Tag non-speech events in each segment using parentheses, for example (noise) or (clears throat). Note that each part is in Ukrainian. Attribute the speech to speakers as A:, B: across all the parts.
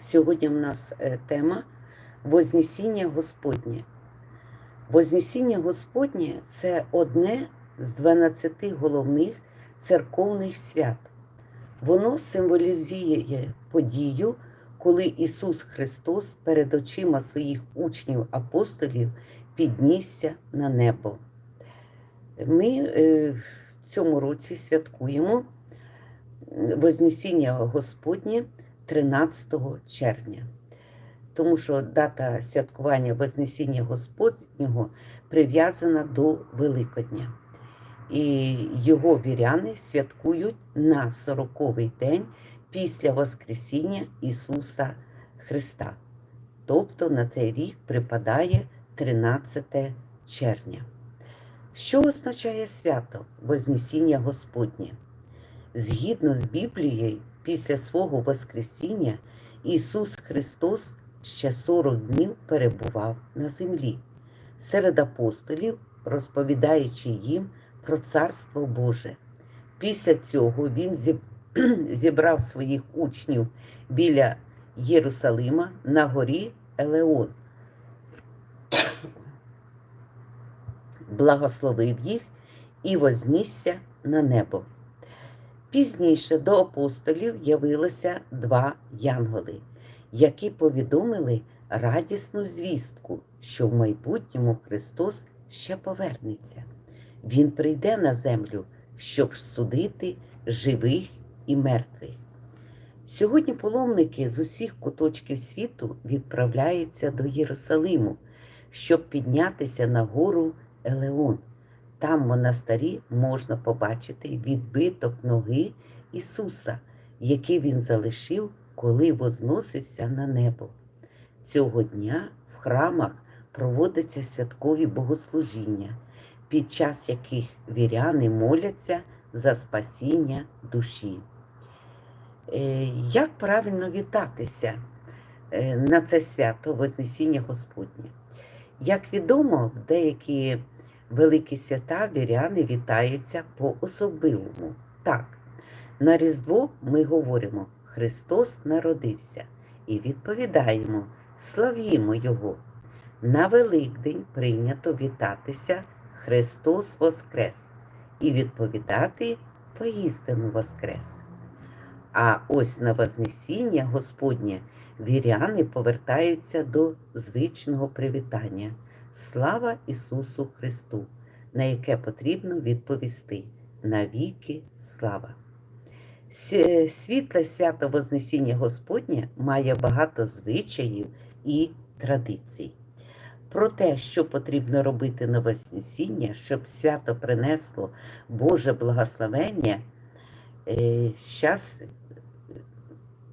A: Сьогодні в нас е, тема Вознесіння Господнє. Вознесіння Господнє це одне з 12 головних церковних свят. Воно символізує подію, коли Ісус Христос перед очима своїх учнів апостолів піднісся на небо. Ми е, в цьому році святкуємо Вознесіння Господнє 13 червня. Тому що дата святкування Вознесіння Господнього прив'язана до Великодня. І його віряни святкують на 40-й день після Воскресіння Ісуса Христа. Тобто на цей рік припадає 13 червня. Що означає свято Вознесіння Господнє? Згідно з Біблією, після свого Воскресіння Ісус Христос ще 40 днів перебував на землі, серед апостолів, розповідаючи їм про Царство Боже. Після цього Він (clears throat) зібрав своїх учнів біля Єрусалима на горі Елеон, благословив їх і вознісся на небо. Пізніше до апостолів явилося два янголи, які повідомили радісну звістку, що в майбутньому Христос ще повернеться. Він прийде на землю, щоб судити живих і мертвих. Сьогодні паломники з усіх куточків світу відправляються до Єрусалиму, щоб піднятися на гору Елеон. Там в монастирі можна побачити відбиток ноги Ісуса, який Він залишив, коли возносився на небо. Цього дня в храмах проводяться святкові богослужіння, під час яких віряни моляться за спасіння душі. Е, як правильно вітатися е, на це свято Вознесіння Господнє? Як відомо, деякі великі свята віряни вітаються по-особливому. Так, на Різдво ми говоримо Христос народився і відповідаємо, славімо Його. На Великдень прийнято вітатися Христос Воскрес і відповідати поістину Воскрес. А ось на Вознесіння Господнє віряни повертаються до звичного привітання. Слава Ісусу Христу, на яке потрібно відповісти навіки слава. Світле свято Вознесіння Господнє має багато звичаїв і традицій. Про те, що потрібно робити на Вознесіння, щоб свято принесло Боже благословення, зараз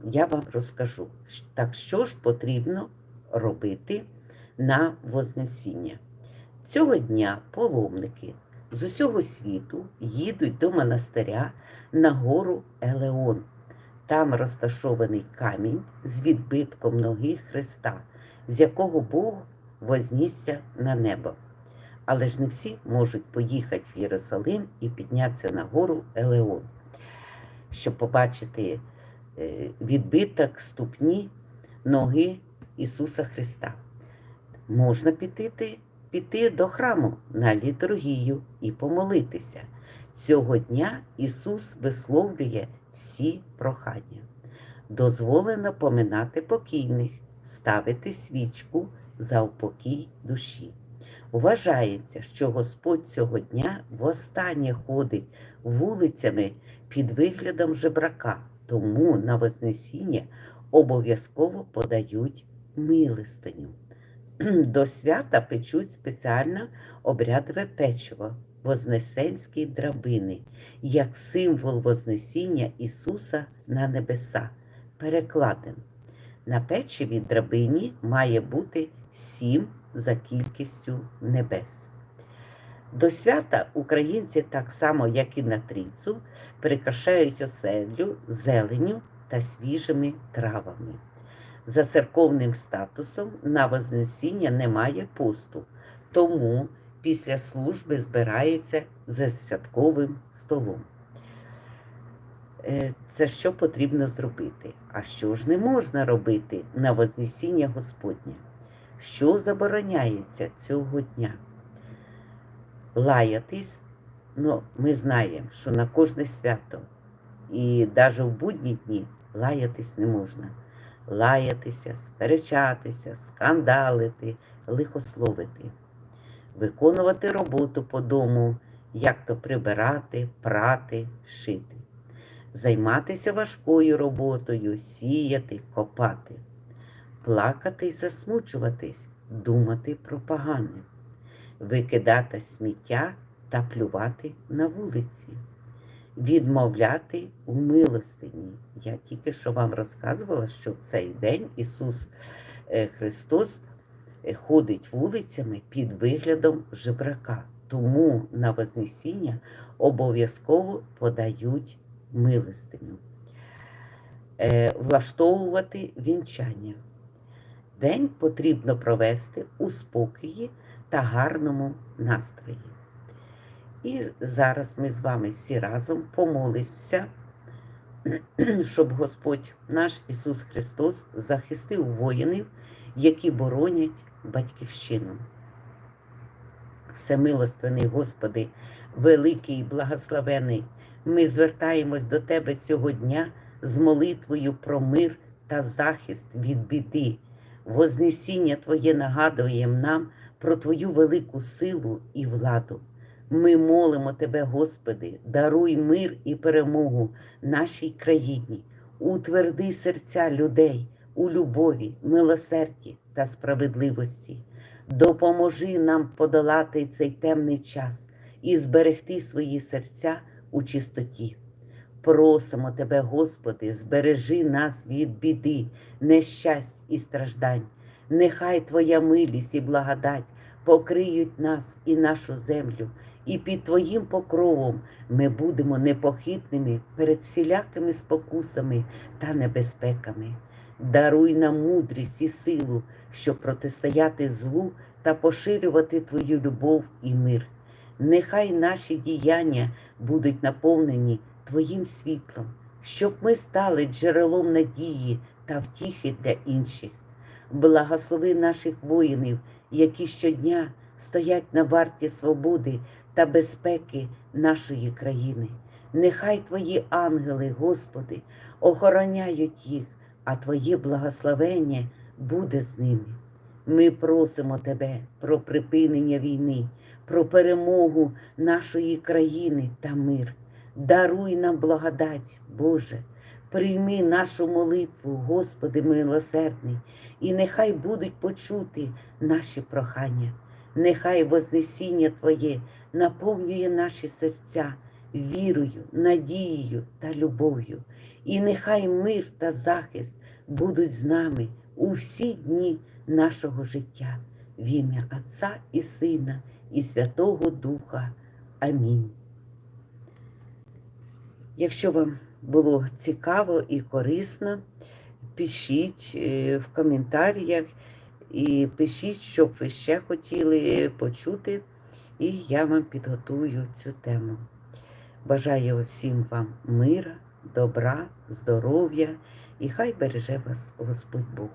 A: я вам розкажу. Так що ж потрібно робити на Вознесіння. Цього дня паломники з усього світу їдуть до монастиря на гору Елеон. Там розташований камінь з відбитком ноги Христа, з якого Бог вознісся на небо. Але ж не всі можуть поїхати в Єрусалим і піднятися на гору Елеон, щоб побачити е, відбиток ступні ноги Ісуса Христа можна піти, піти до храму на літургію і помолитися. Цього дня Ісус висловлює всі прохання. Дозволено поминати покійних, ставити свічку за упокій душі. Вважається, що Господь цього дня востаннє ходить вулицями під виглядом жебрака, тому на Вознесіння обов'язково подають милостиню. (clears throat) До свята печуть спеціальне обрядове печиво Вознесенські драбини, як символ Вознесіння Ісуса на небеса, перекладен. На печиві драбині має бути сім за кількістю небес. До свята українці, так само, як і на трійцу, прикрашають оселю зеленю та свіжими травами. За церковним статусом на Вознесіння немає посту, тому після служби збираються за святковим столом. Е, Це що потрібно зробити? А що ж не можна робити на Вознесіння Господнє? Що забороняється цього дня? Лаятись, ну, ми знаємо, що на кожне свято і навіть в будні дні лаятись не можна. Лаятися, сперечатися, скандалити, лихословити, виконувати роботу по дому, як то прибирати, прати, шити, займатися важкою роботою, сіяти, копати, плакати і засмучуватись, думати про погане, викидати сміття та плювати на вулиці відмовляти у милостині. Я тільки що вам розказувала, що в цей день Ісус е, Христос е, ходить вулицями під виглядом жебрака. Тому на Вознесіння обов'язково подають милостиню. Е, Влаштовувати вінчання. День потрібно провести у спокої та гарному настрої. І зараз ми з вами всі разом помолимося, (clears throat) щоб Господь наш Ісус Христос захистив воїнів, які боронять батьківщину. Всемилостивний Господи, великий і благословений, ми звертаємось до Тебе цього дня з молитвою про мир та захист від біди. Вознесіння Твоє нагадує нам про Твою велику силу і владу. Ми молимо Тебе, Господи, даруй мир і перемогу нашій країні, утверди серця людей у любові, милосерді та справедливості. Допоможи нам подолати цей темний час і зберегти свої серця у чистоті. Просимо Тебе, Господи, збережи нас від біди, нещасть і страждань. Нехай Твоя милість і благодать покриють нас і нашу землю, і під Твоїм покровом ми будемо непохитними перед всілякими спокусами та небезпеками. Даруй нам мудрість і силу, щоб протистояти злу та поширювати Твою любов і мир. Нехай наші діяння будуть наповнені Твоїм світлом, щоб ми стали джерелом надії та втіхи для інших. Благослови наших воїнів, які щодня стоять на варті свободи та безпеки нашої країни. Нехай Твої ангели, Господи, охороняють їх, а Твоє благословення буде з ними. Ми просимо Тебе про припинення війни, про перемогу нашої країни та мир. Даруй нам благодать, Боже, прийми нашу молитву, Господи милосердний, і нехай будуть почути наші прохання. Нехай Вознесіння Твоє наповнює наші серця вірою, надією та любов'ю. І нехай мир та захист будуть з нами у всі дні нашого життя, в ім'я Отця і Сина, і Святого Духа. Амінь. Якщо вам було цікаво і корисно, пишіть е, в коментарях і пишіть, що б ви ще хотіли почути, і я вам підготую цю тему. Бажаю всім вам мира, добра, здоров'я і хай береже вас Господь Бог.